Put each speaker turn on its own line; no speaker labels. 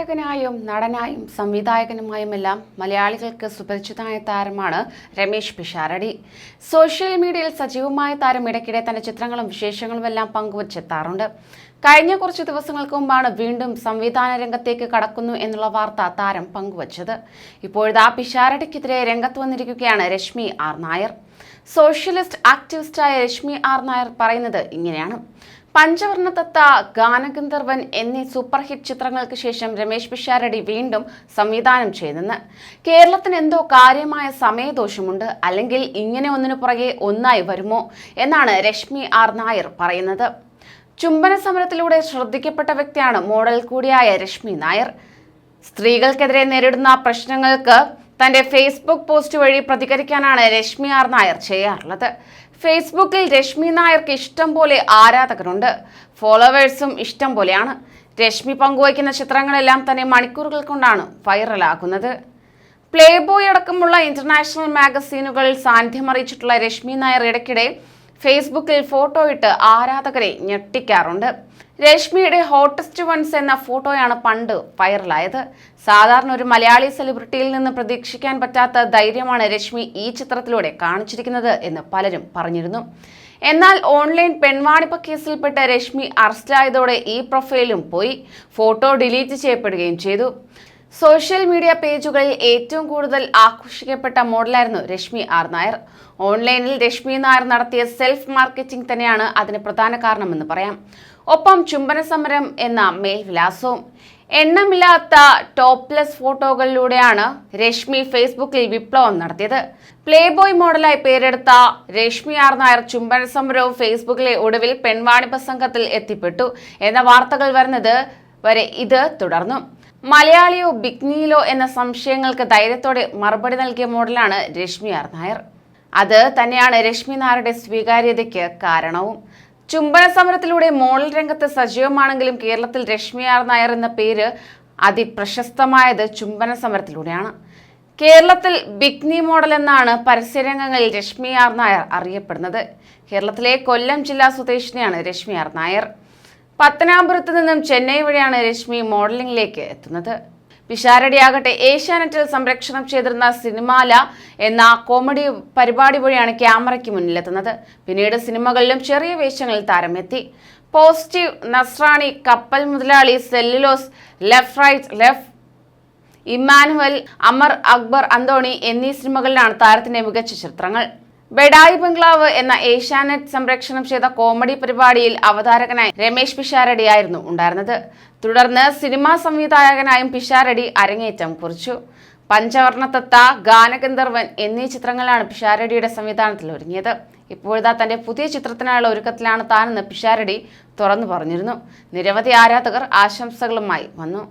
അവതാരകനായും നടനായും സംവിധായകനുമായുമെല്ലാം മലയാളികൾക്ക് സുപരിചിതമായ താരമാണ് രമേശ് പിഷാരടി. സോഷ്യൽ മീഡിയയിൽ സജീവമായ താരം ഇടയ്ക്കിടെ തന്റെ ചിത്രങ്ങളും വിശേഷങ്ങളും എല്ലാം പങ്കുവച്ചെത്താറുണ്ട്. കഴിഞ്ഞ കുറച്ച് ദിവസങ്ങൾക്ക് മുമ്പാണ് വീണ്ടും സംവിധാന രംഗത്തേക്ക് കടക്കുന്നു എന്നുള്ള വാർത്ത താരം പങ്കുവച്ചത്. ഇപ്പോഴത്തെ ആ പിഷാരടിക്കെതിരെ രംഗത്ത് വന്നിരിക്കുകയാണ് രശ്മി ആർ നായർ. സോഷ്യലിസ്റ്റ് ആക്ടിവിസ്റ്റായ രശ്മി ആർ നായർ പറയുന്നത് ഇങ്ങനെയാണ്. പഞ്ചവർണ തത്ത ഗാനഗന്ധർവൻ എന്നീ സൂപ്പർ ഹിറ്റ് ചിത്രങ്ങൾക്ക് ശേഷം രമേശ് പിഷാരടി വീണ്ടും സംവിധാനം ചെയ്തെന്ന്. കേരളത്തിന് എന്തോ കാര്യമായ സമയദോഷമുണ്ട്. അല്ലെങ്കിൽ ഇങ്ങനെ ഒന്നിനു പുറകെ ഒന്നായി വരുമോ എന്നാണ് രശ്മി ആർ നായർ പറയുന്നത്. ചുംബന സമരത്തിലൂടെ ശ്രദ്ധിക്കപ്പെട്ട വ്യക്തിയാണ് മോഡൽ കൂടിയായ രശ്മി നായർ. സ്ത്രീകൾക്കെതിരെ നേരിടുന്ന പ്രശ്നങ്ങൾക്ക് തന്റെ ഫേസ്ബുക്ക് പോസ്റ്റ് വഴി പ്രതികരിക്കാനാണ് രശ്മി ആർ നായർ ചെയ്യാറുള്ളത്. ഫേസ്ബുക്കിൽ രശ്മി നായർക്ക് ഇഷ്ടം പോലെ ആരാധകരുണ്ട്. ഫോളോവേഴ്സും ഇഷ്ടം പോലെയാണ്. രശ്മി പങ്കുവയ്ക്കുന്ന ചിത്രങ്ങളെല്ലാം തന്നെ മണിക്കൂറുകൾ കൊണ്ടാണ് വൈറലാകുന്നത്. പ്ലേ ബോയ് അടക്കമുള്ള ഇന്റർനാഷണൽ മാഗസീനുകളിൽ സാന്നിധ്യം അറിയിച്ചിട്ടുള്ള രശ്മി നായർ ഇടയ്ക്കിടെ ഫേസ്ബുക്കിൽ ഫോട്ടോ ഇട്ട് ആരാധകരെ ഞെട്ടിക്കാറുണ്ട്. രശ്മിയുടെ ഹോട്ടസ്റ്റ് വൺസ് എന്ന ഫോട്ടോയാണ് പണ്ട് വൈറലായത്. സാധാരണ ഒരു മലയാളി സെലിബ്രിറ്റിയിൽ നിന്ന് പ്രതീക്ഷിക്കാൻ പറ്റാത്ത ധൈര്യമാണ് രശ്മി ഈ ചിത്രത്തിലൂടെ കാണിച്ചിരിക്കുന്നത് എന്ന് പലരും പറഞ്ഞിരുന്നു. എന്നാൽ ഓൺലൈൻ പെൺവാണിപ്പ കേസിൽപ്പെട്ട രശ്മി അറസ്റ്റായതോടെ ഈ പ്രൊഫൈലും പോയി. ഫോട്ടോ ഡിലീറ്റ് ചെയ്യപ്പെടുകയും ചെയ്തു. സോഷ്യൽ മീഡിയ പേജുകളിൽ ഏറ്റവും കൂടുതൽ ആഘോഷിക്കപ്പെട്ട മോഡലായിരുന്നു രശ്മി ആർ നായർ. ഓൺലൈനിൽ രശ്മി നായർ നടത്തിയ സെൽഫ് മാർക്കറ്റിംഗ് തന്നെയാണ് അതിന് പ്രധാന കാരണമെന്ന് പറയാം. ഒപ്പം ചുംബന സമരം എന്ന മേൽവിലാസവും. എണ്ണമില്ലാത്ത ടോപ്ലെസ് ഫോട്ടോകളിലൂടെയാണ് രശ്മി ഫേസ്ബുക്കിൽ വിപ്ലവം നടത്തിയത്. പ്ലേബോയ് മോഡലായി പേരെടുത്ത രശ്മി ആർ നായർ ചുംബന സമരവും ഫേസ്ബുക്കിലെ ഒടുവിൽ പെൺവാണിഭ സംഘത്തിൽ എത്തിപ്പെട്ടു. എന്ന വാർത്തകൾ വരുന്നത് വരെ ഇത് തുടർന്നു. മലയാളിയോ ബിഗ്നിയിലോ എന്ന സംശയങ്ങൾക്ക് ധൈര്യത്തോടെ മറുപടി നൽകിയ മോഡലാണ് രശ്മി ആർ നായർ. അത് തന്നെയാണ് രശ്മി നായരുടെ സ്വീകാര്യതയ്ക്ക് കാരണവും. ചുംബന സമരത്തിലൂടെ മോഡൽ രംഗത്ത് സജീവമാണെങ്കിലും കേരളത്തിൽ രശ്മി ആർ നായർ എന്ന പേര് അതിപ്രശസ്തമായത് ചുംബന സമരത്തിലൂടെയാണ്. കേരളത്തിൽ ബിഗ്നി മോഡൽ എന്നാണ് പരസ്യരംഗങ്ങളിൽ രശ്മി ആർ നായർ അറിയപ്പെടുന്നത്. കേരളത്തിലെ കൊല്ലം ജില്ലാ സ്വദേശിനിയാണ് രശ്മി ആർ നായർ. പത്തനാപുരത്ത് നിന്നും ചെന്നൈ വഴിയാണ് രശ്മി മോഡലിംഗിലേക്ക് എത്തുന്നത്. പിഷാരടിയാകട്ടെ ഏഷ്യാനെറ്റിൽ സംരക്ഷണം ചെയ്തിരുന്ന സിനിമാല എന്ന കോമഡി പരിപാടി വഴിയാണ് ക്യാമറയ്ക്ക് മുന്നിലെത്തുന്നത്. പിന്നീട് സിനിമകളിലും ചെറിയ വേഷങ്ങളിൽ താരമെത്തി. Positive Nasrani Kappal Muthalali celluloid left right left Immanuel Amar Akbar Anthony എന്നീ സിനിമകളിലാണ് താരത്തിന്റെ മികച്ച ചിത്രങ്ങൾ. ബെഡായി ബംഗ്ലാവ് എന്ന ഏഷ്യാനെറ്റ് സംപ്രേക്ഷണം ചെയ്ത കോമഡി പരിപാടിയിൽ അവതാരകനായി രമേശ് പിഷാരടിയായിരുന്നു ഉണ്ടായിരുന്നത്. തുടർന്ന് സിനിമാ സംവിധായകനായും പിഷാരടി അരങ്ങേറ്റം കുറിച്ചു. പഞ്ചവർണത്തത്ത ഗാനഗന്ധർവൻ എന്നീ ചിത്രങ്ങളാണ് പിഷാരടിയുടെ സംവിധാനത്തിൽ ഒരുങ്ങിയത്. ഇപ്പോഴത്തെ തന്റെ പുതിയ ചിത്രത്തിനായുള്ള ഒരുക്കത്തിലാണ് താനെന്ന് പിഷാരടി തുറന്നു പറഞ്ഞിരുന്നു. നിരവധി ആരാധകർ ആശംസകളുമായി വന്നു.